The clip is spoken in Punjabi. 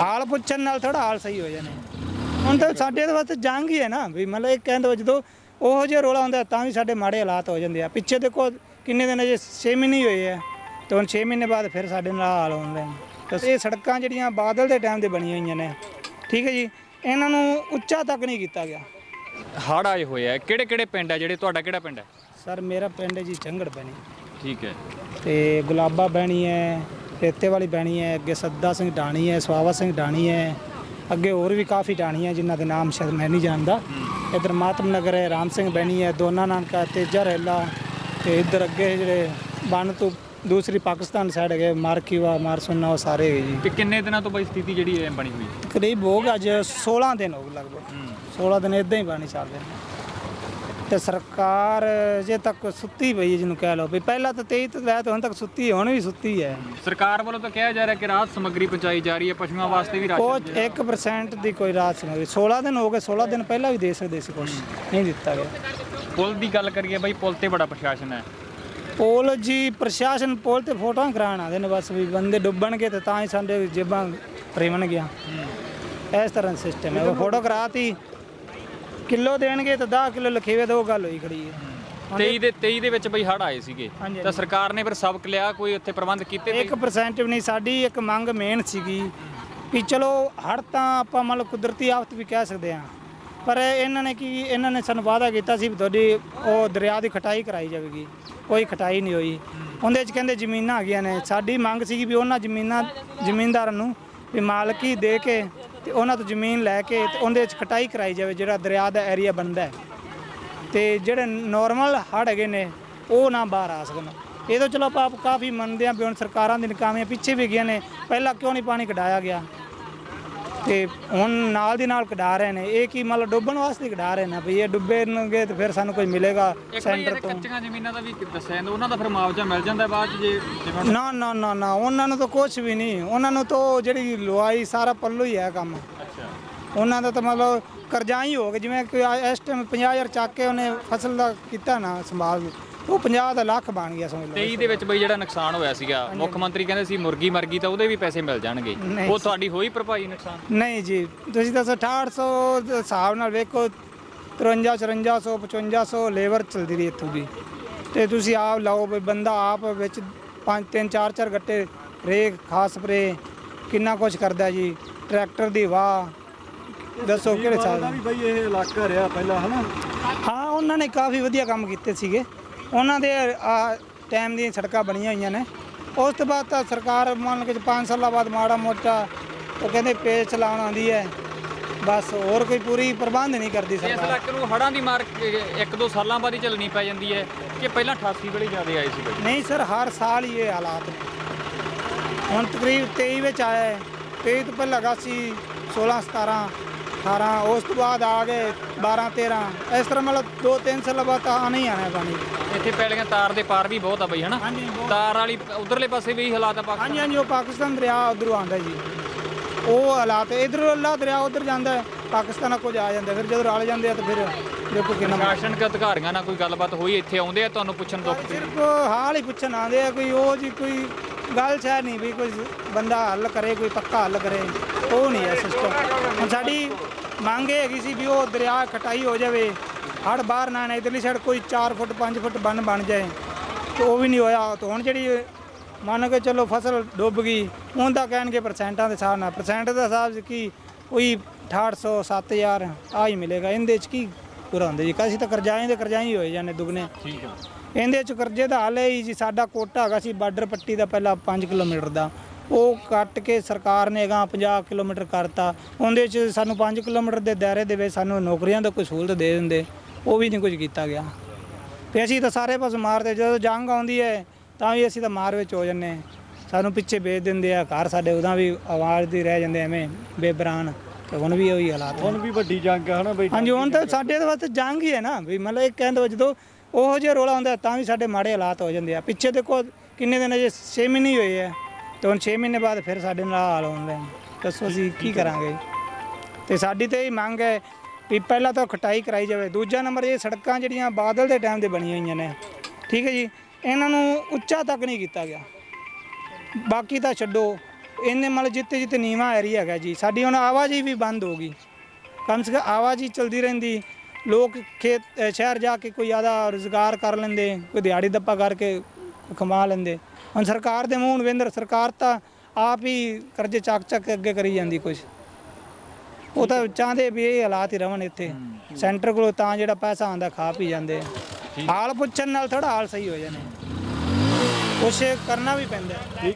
ਹਾਲ ਪੁੱਛਣ ਨਾਲ ਥੋੜਾ ਹਾਲ ਸਹੀ ਹੋ ਜਾਣੇ। ਹੁਣ ਤਾਂ ਸਾਡੇ ਦੇ ਵਾਸਤੇ ਜੰਗ ਹੀ ਹੈ ਨਾ ਵੀ ਮਤਲਬ ਇਹ ਕਹਿੰਦੇ ਜਦੋਂ ਉਹੋ ਜਿਹਾ ਰੋਲਾ ਹੁੰਦਾ ਤਾਂ ਵੀ ਸਾਡੇ ਮਾੜੇ ਹਾਲਾਤ ਹੋ ਜਾਂਦੇ ਆ। ਪਿੱਛੇ ਦੇਖੋ ਕਿੰਨੇ ਦਿਨ ਅਜੇ 6 ਮਹੀਨੇ ਹੀ ਹੋਏ ਆ ਤੇ ਹੁਣ 6 ਮਹੀਨੇ ਬਾਅਦ ਫਿਰ ਸਾਡੇ ਨਾਲ ਹਾਲ ਹੁੰਦੇ ਤੇ ਇਹ ਸੜਕਾਂ ਜਿਹੜੀਆਂ ਬਾਦਲ ਦੇ ਟਾਈਮ ਦੇ ਬਣੀਆਂ ਹੋਈਆਂ ਨੇ ਠੀਕ ਹੈ ਜੀ ਇਹਨਾਂ ਨੂੰ ਉੱਚਾ ਤੱਕ ਨਹੀਂ ਕੀਤਾ ਗਿਆ। ਹੜ ਆਏ ਹੋਏ ਆ। ਕਿਹੜੇ ਕਿਹੜੇ ਪਿੰਡ ਆ ਜਿਹੜੇ ਤੁਹਾਡਾ ਕਿਹੜਾ ਪਿੰਡ ਹੈ ਸਰ ਮੇਰਾ ਪਿੰਡ ਹੈ ਜੀ ਚੰਗੜ ਪੈਣੀ। ਠੀਕ ਹੈ। ਤੇ ਗੁਲਾਬਾ ਬਹਿਣੀ ਹੈ ਰੇਤੇ ਵਾਲੀ ਬਹਿਣੀ ਹੈ ਅੱਗੇ ਸੱਦਾ ਸਿੰਘ ਡਾਣੀ ਹੈ ਸਵਾਵਾ ਸਿੰਘ ਡਾਣੀ ਹੈ ਅੱਗੇ ਹੋਰ ਵੀ ਕਾਫੀ ਹੈ ਜਿਨ੍ਹਾਂ ਦੇ ਨਾਮ ਸ਼ਾਇਦ ਮੈਂ ਨਹੀਂ ਜਾਣਦਾ। ਇਧਰ ਮਾਤਮ ਨਗਰ ਹੈ ਰਾਮ ਸਿੰਘ ਬਹਿਣੀ ਹੈ ਦੋਨਾ ਨਾਨਕਾ ਤੇਜਾ ਰੈਲਾ ਤੇ ਇਧਰ ਅੱਗੇ ਜਿਹੜੇ ਬਨ ਤੋਂ ਦੂਸਰੀ ਪਾਕਿਸਤਾਨ ਸਾਈਡ ਹੈਗੇ ਮਾਰਕੀਵਾ ਮਾਰਸੁਨਾ ਉਹ ਸਾਰੇ ਹੈਗੇ ਜੀ। ਤੇ ਕਿੰਨੇ ਦਿਨਾਂ ਤੋਂ ਬਈ ਸਥਿਤੀ ਜਿਹੜੀ ਹੈ ਬਣੀ ਹੋਈ ਹੈ? ਕਰੀਬ ਹੋ ਗਿਆ ਅੱਜ 16 ਦਿਨ ਹੋ ਗਏ ਲਗਭਗ। 16 ਦਿਨ ਇਦਾਂ ਹੀ ਪਾਣੀ ਚੱਲ ਰਿਹਾ ਤੇ ਸਰਕਾਰ ਜੇ ਤੱਕ ਸੁੱਤੀ ਪਈ ਹੈ ਜਿਹਨੂੰ ਕਹਿ ਲਓ ਵੀ ਪਹਿਲਾਂ ਤਾਂ 23 ਤੋਂ ਲੈ ਹੁਣ ਤੱਕ ਸੁੱਤੀ ਹੁਣ ਵੀ ਸੁੱਤੀ ਹੈ। ਸਰਕਾਰ ਵੱਲੋਂ ਤਾਂ ਕਿਹਾ ਜਾ ਰਿਹਾ ਕਿ ਰਾਹਤ ਸਮੱਗਰੀ ਪਹੁੰਚਾਈ ਜਾ ਰਹੀ ਹੈ ਪਸ਼ੂਆਂ ਵਾਸਤੇ ਵੀ ਉਹ ਰਾਸ਼ਨ 1% ਦੀ ਕੋਈ ਰਾਹਤ ਸਮਝੀ 16 ਦਿਨ ਹੋ ਗਏ 16 ਦਿਨ ਪਹਿਲਾਂ ਵੀ ਦੇ ਸਕਦੇ ਸੀ ਕੁਛ ਨਹੀਂ ਦਿੱਤਾ ਗਿਆ। ਪੁਲ ਦੀ ਗੱਲ ਕਰੀਏ ਬਈ ਪੁਲ ਤੇ ਬੜਾ ਪ੍ਰਸ਼ਾਸਨ ਹੈ। ਪੋਲ ਜੀ ਪ੍ਰਸ਼ਾਸਨ ਪੋਲ ਤੇ ਫੋਟੋਆਂ ਕਰਾਉਣ ਆਦੇ ਨੇ ਬਸ ਵੀ ਬੰਦੇ ਡੁੱਬਣਗੇ ਤੇ ਤਾਂ ਹੀ ਸਾਡੇ ਜੇਬਾਂ ਭਰੀਵਣ ਗਿਆ ਇਸ ਤਰ੍ਹਾਂ ਸਿਸਟਮ ਹੈ ਉਹ ਫੋਟੋ ਕਰਾਤੀ। ਕਿਲੋ ਦੇਣਗੇ ਤਾਂ 10 ਕਿਲੋ ਲਖੇਵੇ ਤਾਂ ਉਹ ਗੱਲ ਹੋਈ ਖੜੀ ਹੈ। 23 ਦੇ 23 ਦੇ ਵਿੱਚ ਬਈ ਹੜ ਆਏ ਸੀਗੇ। ਹਾਂਜੀ, ਤਾਂ ਸਰਕਾਰ ਨੇ ਫਿਰ ਸਬਕ ਲਿਆ ਕੋਈ ਉੱਥੇ ਪ੍ਰਬੰਧ ਕੀਤੇ ਬਈ? 1% ਵੀ ਨਹੀਂ ਸਾਡੀ ਇੱਕ ਮੰਗ ਮੇਨ ਸੀਗੀ ਵੀ ਚਲੋ ਹੜ ਤਾਂ ਆਪਾਂ ਮੰਨ ਲਓ ਕੁਦਰਤੀ ਆਫਤ ਵੀ ਕਹਿ ਸਕਦੇ ਹਾਂ। ਪਰ ਇਹਨਾਂ ਨੇ ਕੀ ਇਹਨਾਂ ਨੇ ਸਾਨੂੰ ਵਾਅਦਾ ਕੀਤਾ ਸੀ ਵੀ ਤੁਹਾਡੀ ਉਹ ਦਰਿਆ ਦੀ ਖਟਾਈ ਕਰਾਈ ਜਾਵੇਗੀ। ਕੋਈ ਖਟਾਈ ਨਹੀਂ ਹੋਈ। ਉਹਦੇ ਚ ਕਹਿੰਦੇ ਜ਼ਮੀਨਾਂ ਹੈਗੀਆਂ ਨੇ। ਸਾਡੀ ਮੰਗ ਸੀਗੀ ਵੀ ਉਹਨਾਂ ਜ਼ਮੀਨਾਂ ਜ਼ਮੀਨਦਾਰਾਂ ਨੂੰ ਵੀ ਮਾਲਕੀ ਦੇ ਕੇ ਤੇ ਉਹਨਾਂ ਤੋਂ ਜ਼ਮੀਨ ਲੈ ਕੇ ਤੇ ਉਹਦੇ ਚ ਕਟਾਈ ਕਰਾਈ ਜਾਵੇ, ਜਿਹੜਾ ਦਰਿਆ ਦਾ ਏਰੀਆ ਬਣਦਾ ਹੈ। ਤੇ ਜਿਹੜੇ ਨਾਰਮਲ ਹੜ ਹੈਗੇ ਨੇ, ਉਹ ਨਾ ਬਾਹਰ ਆ ਸਕਣ। ਇਹ ਤਾਂ ਚਲੋ ਆਪਾਂ ਕਾਫੀ ਮੰਨਦੇ ਹਾਂ ਵੀ ਹੁਣ ਸਰਕਾਰਾਂ ਦੀ ਨਕਾਮੀਆਂ ਪਿੱਛੇ ਵੀ ਗਈਆਂ ਨੇ, ਪਹਿਲਾਂ ਕਿਉਂ ਨਹੀਂ ਪਾਣੀ ਕਢਾਇਆ ਗਿਆ? ਤੇ ਹੁਣ ਨਾਲ ਦੀ ਨਾਲ ਕਢਾ ਰਹੇ ਨੇ। ਇਹ ਕੀ ਮਤਲਬ ਡੁੱਬਣ ਵਾਸਤੇ ਕਢਾ ਰਹੇ ਨੇ ਵੀ ਇਹ ਡੁੱਬੇਣਗੇ ਤੇ ਫਿਰ ਸਾਨੂੰ ਕੁਝ ਮਿਲੇਗਾ ਸੈਂਟਰ ਤੋਂ। ਕੱਚੀਆਂ ਜ਼ਮੀਨਾਂ ਦਾ ਵੀ ਦੱਸਿਆ ਜਾਂਦਾ ਉਹਨਾਂ ਦਾ ਫਿਰ ਮੁਆਵਜ਼ਾ ਮਿਲ ਜਾਂਦਾ ਬਾਅਦ ਜੇ ਨਾ ਨਾ ਨਾ ਨਾ ਉਹਨਾਂ ਨੂੰ ਤਾਂ ਕੁਝ ਵੀ ਨਹੀਂ। ਉਹਨਾਂ ਨੂੰ ਤਾਂ ਜਿਹੜੀ ਲੁਆਈ ਸਾਰਾ ਪੱਲੂ ਹੀ ਹੈ ਕੰਮ। ਉਹਨਾਂ ਦਾ ਤਾਂ ਮਤਲਬ ਕਰਜ਼ਾ ਹੀ ਹੋ ਗਿਆ। ਜਿਵੇਂ ਆ- ਇਸ ਟਾਈਮ 50000 ਚੱਕ ਕੇ ਉਹਨੇ ਫਸਲ ਦਾ ਕੀਤਾ ਨਾ ਸੰਭਾਲ ਉਹ 50 ਦਾ ਲੱਖ ਬਣ ਗਿਆ ਸਮਝ ਲਓ। 23 ਦੇ ਵਿੱਚ ਬਈ ਜਿਹੜਾ ਨੁਕਸਾਨ ਹੋਇਆ ਸੀਗਾ ਮੁੱਖ ਮੰਤਰੀ ਕਹਿੰਦੇ ਸੀ ਮੁਰਗੀ ਮਰ ਗਈ ਤਾਂ ਉਹਦੇ ਵੀ ਪੈਸੇ ਮਿਲ ਜਾਣਗੇ। ਨਹੀਂ। ਉਹ ਤੁਹਾਡੀ ਹੋਈ ਭਰਪਾਈ ਨੁਕਸਾਨ? ਨਹੀਂ ਜੀ ਤੁਸੀਂ ਦੱਸੋ 6800 ਦੇ ਹਿਸਾਬ ਨਾਲ ਵੇਖੋ 53 5400 5500 ਲੇਬਰ ਚਲਦੀ ਰਹੀ ਇੱਥੋਂ ਦੀ। ਤੇ ਤੁਸੀਂ ਆਪ ਲਾਓ ਵੀ ਬੰਦਾ ਆਪ ਵਿੱਚ ਪੰਜ ਤਿੰਨ ਚਾਰ ਚਾਰ ਗੱਟੇ ਰੇਕ ਖਾਸ ਸਪਰੇ ਕਿੰਨਾ ਕੁਝ ਕਰਦਾ ਜੀ ਟਰੈਕਟਰ ਦੀ ਵਾਹ ਦੱਸੋ ਕਿਹੜੇ ਸਾਲ ਵੀ ਬਈ ਇਹ ਇਲਾਕਾ ਰਿਹਾ ਪਹਿਲਾਂ ਹਨਾ? ਹਾਂ ਉਹਨਾਂ ਨੇ ਕਾਫੀ ਵਧੀਆ ਕੰਮ ਕੀਤੇ ਸੀਗੇ। ਉਹਨਾਂ ਦੇ ਟਾਈਮ ਦੀਆਂ ਸੜਕਾਂ ਬਣੀਆਂ ਹੋਈਆਂ ਨੇ। ਉਸ ਤੋਂ ਬਾਅਦ ਤਾਂ ਸਰਕਾਰ ਮੰਨ ਕੇ 5 ਸਾਲਾਂ ਬਾਅਦ ਮਾੜਾ ਮੋਟਾ ਉਹ ਕਹਿੰਦੇ ਪੇਚ ਚਲਾਉਣ ਆਉਂਦੀ ਹੈ। ਬਸ ਹੋਰ ਕੋਈ ਪੂਰੀ ਪ੍ਰਬੰਧ ਨਹੀਂ ਕਰਦੀ ਇਸ ਸਰਕਾਰ। ਇਲਾਕੇ ਨੂੰ ਹੜਾਂ ਦੀ ਮਾਰ ਇੱਕ- ਦੋ ਸਾਲਾਂ ਬਾਅਦ ਹੀ ਚੱਲਣੀ ਪੈ ਜਾਂਦੀ ਹੈ ਕਿ ਪਹਿਲਾਂ 88 ਵੇਲੇ ਜ਼ਿਆਦਾ ਆਏ ਸੀ ਬਈ? ਨਹੀਂ ਸਰ ਹਰ ਸਾਲ ਹੀ ਇਹ ਹਾਲਾਤ ਨੇ। ਹੁਣ ਤਕਰੀਬ 23 ਵਿੱਚ ਆਇਆ ਹੈ। 23 ਤੋਂ ਪਹਿਲਾਂ ਹੈਗਾ ਸੀ 16 17 18 ਉਸ ਤੋਂ ਬਾਅਦ ਆ ਗਏ 12 13 ਇਸ ਤਰ੍ਹਾਂ ਮਤਲਬ 2 3 ਸਾਲਾਂ ਬਾਅਦ ਤਾਂ ਆਣਾ ਹੀ ਆਣਾ ਪਾਣੀ। ਇੱਥੇ ਪੈਲੀਆਂ ਤਾਰ ਦੇ ਪਾਰ ਵੀ ਬਹੁਤ ਆ ਬਈ ਹਨਾ? ਹਾਂਜੀ ਬਹੁਤ। ਤਾਰ ਵਾਲੀ ਉਧਰਲੇ ਪਾਸੇ ਵੀ ਹਾਲਾਤ ਆ ਪਾਕਿਸਤਾਨ? ਹਾਂਜੀ ਹਾਂਜੀ ਉਹ ਪਾਕਿਸਤਾਨ ਦਰਿਆ ਉਧਰੋਂ ਆਉਂਦਾ ਜੀ। ਉਹ ਹਾਲਾਤ ਇਧਰੋਂ ਅੱਲਾ ਦਰਿਆ ਉਧਰ ਜਾਂਦਾ ਹੈ, ਪਾਕਿਸਤਾਨ ਨਾਲ ਕੁਝ ਆ ਜਾਂਦਾ ਫਿਰ ਜਦੋਂ ਰਲ ਜਾਂਦੇ ਆ ਤਾਂ ਫਿਰ ਦੇਖੋ ਕਿੰਨਾ ਪ੍ਰਸ਼ਾਸਨਿਕ ਅਧਿਕਾਰੀਆਂ ਨਾਲ ਕੋਈ ਗੱਲਬਾਤ ਹੋਈ ਇੱਥੇ ਆਉਂਦੇ ਆ ਤੁਹਾਨੂੰ ਪੁੱਛਣ ਦੁੱਖ ਸਿਰਫ ਹਾਲ ਹੀ ਪੁੱਛਣ ਆਉਂਦੇ ਆ ਕੋਈ ਉਹ ਜੀ ਕੋਈ ਗੱਲ ਛਾ ਨਹੀਂ ਵੀ ਕੋਈ ਬੰਦਾ ਹੱਲ ਕਰੇ, ਕੋਈ ਪੱਕਾ ਹੱਲ ਕਰੇ, ਉਹ ਨਹੀਂ ਹੈ ਸਿਸਟਮ ਹੁਣ ਸਾਡੀ ਮੰਗ ਇਹ ਹੈਗੀ ਸੀ ਵੀ ਉਹ ਦਰਿਆ ਕਟਾਈ ਹੋ ਜਾਵੇ ਹੜ ਬਾਹਰ ਨਾ ਆਏ ਇਧਰਲੀ ਸਾਈਡ ਕੋਈ 4 ਫੁੱਟ 5 ਫੁੱਟ ਬੰਨ ਬਣ ਜਾਏ, ਤੇ ਉਹ ਵੀ ਨਹੀਂ ਹੋਇਆ। ਤੇ ਹੁਣ ਜਿਹੜੀ ਮੰਨ ਕੇ ਚਲੋ ਫਸਲ ਡੁੱਬ ਗਈ ਉਹਦਾ ਕਹਿਣਗੇ ਪਰਸੈਂਟਾਂ ਦੇ ਹਿਸਾਬ ਨਾਲ। ਪਰਸੈਂਟ ਦਾ ਹਿਸਾਬ ਸੀ ਕੀ? ਕੋਈ 6800 7000 ਆ ਹੀ ਮਿਲੇਗਾ। ਇਹਦੇ ਚ ਕੀ ਪੂਰਾ ਹੁੰਦਾ ਜੀ? ਅਸੀਂ ਤਾਂ ਕਰਜ਼ਾਈ ਦੇ ਕਰਜ਼ਾਈ ਹੋਏ ਜਾਂਦੇ ਦੁੱਗਣੇ। ਠੀਕ ਹੈ। ਇਹਦੇ ਚ ਕਰਜ਼ੇ ਦਾ ਹੱਲ ਹੈ ਹੀ ਜੀ ਸਾਡਾ ਕੋਟਾ ਹੈਗਾ ਸੀ ਬਾਰਡਰ ਪੱਟੀ ਦਾ ਪਹਿਲਾਂ 5 ਕਿਲੋਮੀਟਰ ਦਾ। ਉਹ ਕੱਟ ਕੇ ਸਰਕਾਰ ਨੇ ਅਗਾਂਹ 50 ਕਿਲੋਮੀਟਰ ਕਰਤਾ। ਉਹਦੇ ਚ ਸਾਨੂੰ 5 ਕਿਲੋਮੀਟਰ ਦੇ ਦਾਇਰੇ ਦੇ ਵਿੱਚ ਸਾਨੂੰ ਨੌਕਰੀਆਂ ਦਾ ਕੋਈ ਸਹੂਲਤ ਦੇ ਦਿੰਦੇ। ਉਹ ਵੀ ਨਹੀਂ ਕੁਝ ਕੀਤਾ ਗਿਆ। ਤੇ ਅਸੀਂ ਤਾਂ ਸਾਰੇ ਪਾਸੇ ਮਾਰਦੇ ਜਦੋਂ ਜੰਗ ਆਉਂਦੀ ਹੈ ਤਾਂ ਵੀ ਅਸੀਂ ਤਾਂ ਮਾਰ ਵਿੱਚ ਹੋ ਜੰਨੇ ਸਾਨੂੰ ਪਿੱਛੇ ਵੇਚ ਦਿੰਦੇ ਆ ਘਰ ਸਾਡੇ ਉਹਦਾ ਵੀ ਆਵਾਜ਼ ਦੀ ਰਹਿ ਜਾਂਦੇ ਐਵੇਂ ਬੇਬਰਾਨ। ਤੇ ਹੁਣ ਵੀ ਉਹੀ ਹਾਲਾਤ ਨੇ। ਹੁਣ ਵੀ ਵੱਡੀ ਜੰਗ ਆ ਹਨਾ ਬਈ? ਹਾਂਜੀ ਹੁਣ ਤਾਂ ਸਾਡੇ ਦੇ ਵਾਸਤੇ ਜੰਗ ਹੀ ਹੈ ਨਾ। ਵੀ ਮਤਲਬ ਇਹ ਕਹਿੰਦੇ ਜਦੋਂ ਉਹੋ ਜਿਹਾ ਰੋਲਾ ਹੁੰਦਾ ਤਾਂ ਵੀ ਸਾਡੇ ਮਾੜੇ ਹਾਲਾਤ ਹੋ ਜਾਂਦੇ ਆ। ਪਿੱਛੇ ਦੇਖੋ ਕਿੰਨੇ ਦਿਨ ਅਜੇ 6 ਮਹੀਨੇ ਹੀ ਹੋਏ ਆ ਤੇ ਹੁਣ 6 ਮਹੀਨੇ ਬਾਅਦ ਫਿਰ ਸਾਡੇ ਨਾਲ ਹਾਲ ਹੁੰਦੇ ਦੱਸੋ ਅਸੀਂ ਕੀ ਕਰਾਂਗੇ ਤੇ ਸਾਡੀ ਤੇ ਇਹ ਮੰਗ ਹੈ ਵੀ ਪਹਿਲਾਂ ਤਾਂ ਖਟਾਈ ਕਰਾਈ ਜਾਵੇ। ਦੂਜਾ ਨੰਬਰ ਇਹ ਸੜਕਾਂ ਜਿਹੜੀਆਂ ਬਾਦਲ ਦੇ ਟਾਈਮ ਦੇ ਬਣੀਆਂ ਹੋਈਆਂ ਨੇ। ਠੀਕ ਹੈ ਜੀ? ਇਹਨਾਂ ਨੂੰ ਉੱਚਾ ਤੱਕ ਨਹੀਂ ਕੀਤਾ ਗਿਆ। ਬਾਕੀ ਤਾਂ ਛੱਡੋ। ਇਹਨੇ ਮਤਲਬ ਜਿੱਤੇ ਜਿੱਤੇ ਨੀਵਾ ਏਰੀਆ ਹੈਗਾ ਜੀ। ਸਾਡੀ ਹੁਣ ਆਵਾਜਾਈ ਵੀ ਬੰਦ ਹੋ ਗਈ। ਕਮ ਸੇ ਕਮ ਆਵਾਜਾਈ ਚਲਦੀ ਰਹਿੰਦੀ। ਲੋਕ ਖੇਤ ਸ਼ਹਿਰ ਜਾ ਕੇ ਕੋਈ ਆਦਾ ਰੁਜ਼ਗਾਰ ਕਰ ਲੈਂਦੇ ਕੋਈ ਦਿਹਾੜੀ ਦੱਪਾ ਕਰਕੇ ਕਮਾ ਲੈਂਦੇ। ਹੁਣ ਸਰਕਾਰ ਦੇ ਮੂੰਹ ਵੇਂਦਰ ਸਰਕਾਰ ਤਾਂ ਆਪ ਹੀ ਕਰਜ਼ੇ ਚੱਕ ਚੱਕ ਕੇ ਅੱਗੇ ਕਰੀ ਜਾਂਦੀ ਕੁਝ ਉਹ ਤਾਂ ਚਾਹੁੰਦੇ ਵੀ ਇਹ ਹਾਲਾਤ ਹੀ ਰਹਿਣ ਇੱਥੇ। ਸੈਂਟਰ ਕੋਲੋਂ ਤਾਂ ਜਿਹੜਾ ਪੈਸਾ ਆਉਂਦਾ ਖਾ ਪੀ ਜਾਂਦੇ। ਹਾਲ ਪੁੱਛਣ ਨਾਲ ਥੋੜਾ ਹਾਲ ਸਹੀ ਹੋ ਜਾਣੇ। ਕੁਛ ਕਰਨਾ ਵੀ ਪੈਂਦਾ।